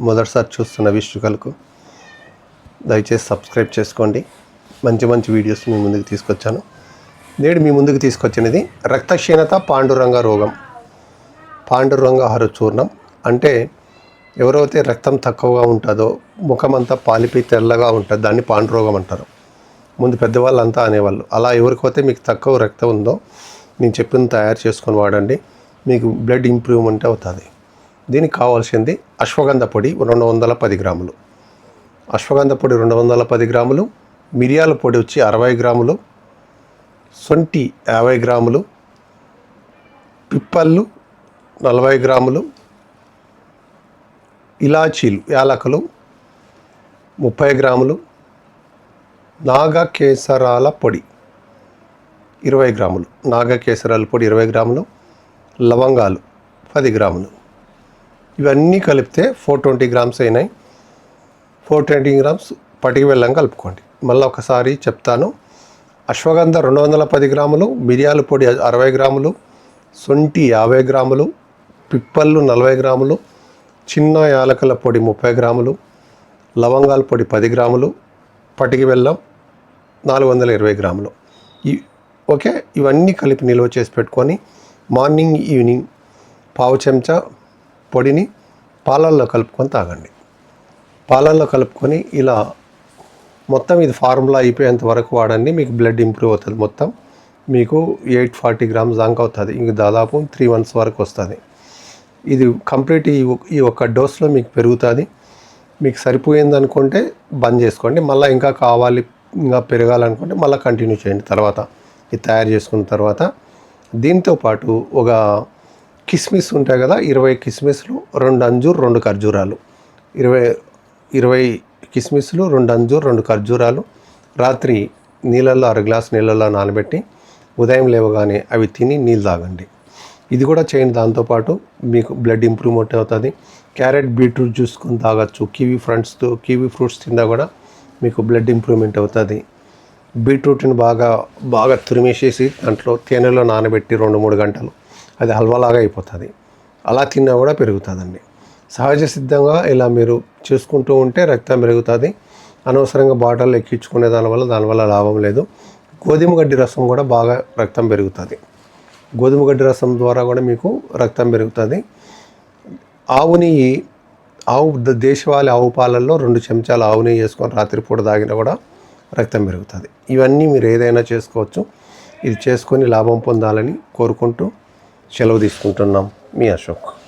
మొదటిసారి చూస్తున్న వీక్షకులకు దయచేసి సబ్స్క్రైబ్ చేసుకోండి. మంచి మంచి వీడియోస్ మీ ముందుకు తీసుకొచ్చాను. నేడు మీ ముందుకు తీసుకొచ్చినది రక్తక్షీణత పాండురంగ రోగం. పాండురంగ ఆహార చూర్ణం అంటే ఎవరైతే రక్తం తక్కువగా ఉంటుందో ముఖమంతా పాలిపి తెల్లగా ఉంటుంది దాన్ని పాండురోగం అంటారు. ముందు పెద్దవాళ్ళంతా అనేవాళ్ళు. అలా ఎవరికైతే మీకు తక్కువ రక్తం ఉందో నేను చెప్పిన తయారు చేసుకొని వాడండి. మీకు బ్లడ్ ఇంప్రూవ్మెంట్ అవుతుంది. దీనికి కావాల్సింది అశ్వగంధ పొడి రెండు వందల పది గ్రాములు. అశ్వగంధ పొడి రెండు వందల పది గ్రాములు మిరియాల పొడి వచ్చి అరవై గ్రాములు సొంటి యాభై గ్రాములు పిప్పళ్ళు నలభై గ్రాములు ఇలాచీలు యాలకులు ముప్పై గ్రాములు నాగకేసరాల పొడి ఇరవై గ్రాములు నాగకేసరాల పొడి ఇరవై గ్రాములు లవంగాలు పది గ్రాములు. ఇవన్నీ కలిపితే ఫోర్ ట్వంటీ గ్రామ్స్ అయినాయి. ఫోర్ ట్వంటీ గ్రామ్స్ పటికి బెల్లం కలుపుకోండి. మళ్ళీ ఒకసారి చెప్తాను. అశ్వగంధ రెండు వందల పది గ్రాములు మిరియాల పొడి అరవై గ్రాములు సొంటి యాభై గ్రాములు పిప్పళ్ళు నలభై గ్రాములు చిన్న యాలకుల పొడి ముప్పై గ్రాములు లవంగాల పొడి పది గ్రాములు పటికి బెల్లం నాలుగు వందల ఇరవై గ్రాములు. ఈ ఓకే? ఇవన్నీ కలిపి నిల్వ చేసి పెట్టుకొని మార్నింగ్ ఈవినింగ్ పావు చెంచా పొడిని పాలల్లో కలుపుకొని తాగండి. పాలల్లో కలుపుకొని ఇలా మొత్తం ఇది ఫార్ములా అయిపోయేంత వరకు వాడండి మీకు బ్లడ్ ఇంప్రూవ్ అవుతుంది మొత్తం. మీకు ఎయిట్ ఫార్టీ గ్రామ్స్ దాకా అవుతుంది. ఇంక దాదాపు త్రీ మంత్స్ వరకు వస్తుంది. ఇది కంప్లీట్ ఈ ఈ ఒక్క డోస్లో మీకు పెరుగుతుంది. మీకు సరిపోయింది అనుకుంటే బంద్ చేసుకోండి. మళ్ళీ ఇంకా కావాలి ఇంకా పెరగాలనుకుంటే మళ్ళీ కంటిన్యూ చేయండి తర్వాత. ఇది తయారు చేసుకున్న తర్వాత దీంతో పాటు ఒక కిస్మిస్ ఉంటాయి కదా ఇరవై కిస్మిస్లు రెండు అంజూర్ రెండు ఖర్జూరాలు. ఇరవై ఇరవై కిస్మిస్లు రెండు అంజూర్ రెండు ఖర్జూరాలు. రాత్రి నీళ్ళల్లో అర గ్లాస్ నీళ్ళల్లో నానబెట్టి ఉదయం లేవగానే అవి తిని నీళ్ళు తాగండి. ఇది కూడా చేయండి. దాంతోపాటు మీకు బ్లడ్ ఇంప్రూవ్మెంట్ అవుతుంది. క్యారెట్ బీట్రూట్ జ్యూస్కొని తాగొచ్చు. కివీ ఫ్రంట్స్తో కివీ ఫ్రూట్స్ తిన్నా కూడా మీకు బ్లడ్ ఇంప్రూవ్మెంట్ అవుతుంది. బీట్రూట్ని బాగా బాగా తురిమేసేసి దాంట్లో తేనెలో నానబెట్టి రెండు మూడు గంటలు అది హల్వాలాగా అయిపోతుంది. అలా తిన్నా కూడా పెరుగుతుందండి. సహజ సిద్ధంగా ఇలా మీరు చూసుకుంటూ ఉంటే రక్తం పెరుగుతుంది. అనవసరంగా బాటిల్ ఎక్కించుకునే దానివల్ల దానివల్ల లాభం లేదు. గోధుమ గడ్డి రసం కూడా బాగా రక్తం పెరుగుతుంది. గోధుమ గడ్డి రసం ద్వారా కూడా మీకు రక్తం పెరుగుతుంది. ఆవు నెయ్యి ఆవు ద- దేశవాళీ ఆవు పాలల్లో రెండు చెంచాలు ఆవు నెయ్యి వేసుకొని రాత్రిపూట తాగినా కూడా రక్తం పెరుగుతుంది. ఇవన్నీ మీరు ఏదైనా చేసుకోవచ్చు. ఇది చేసుకొని లాభం పొందాలని కోరుకుంటూ సెలవు తీసుకుంటున్నాం. మీ అశోక్.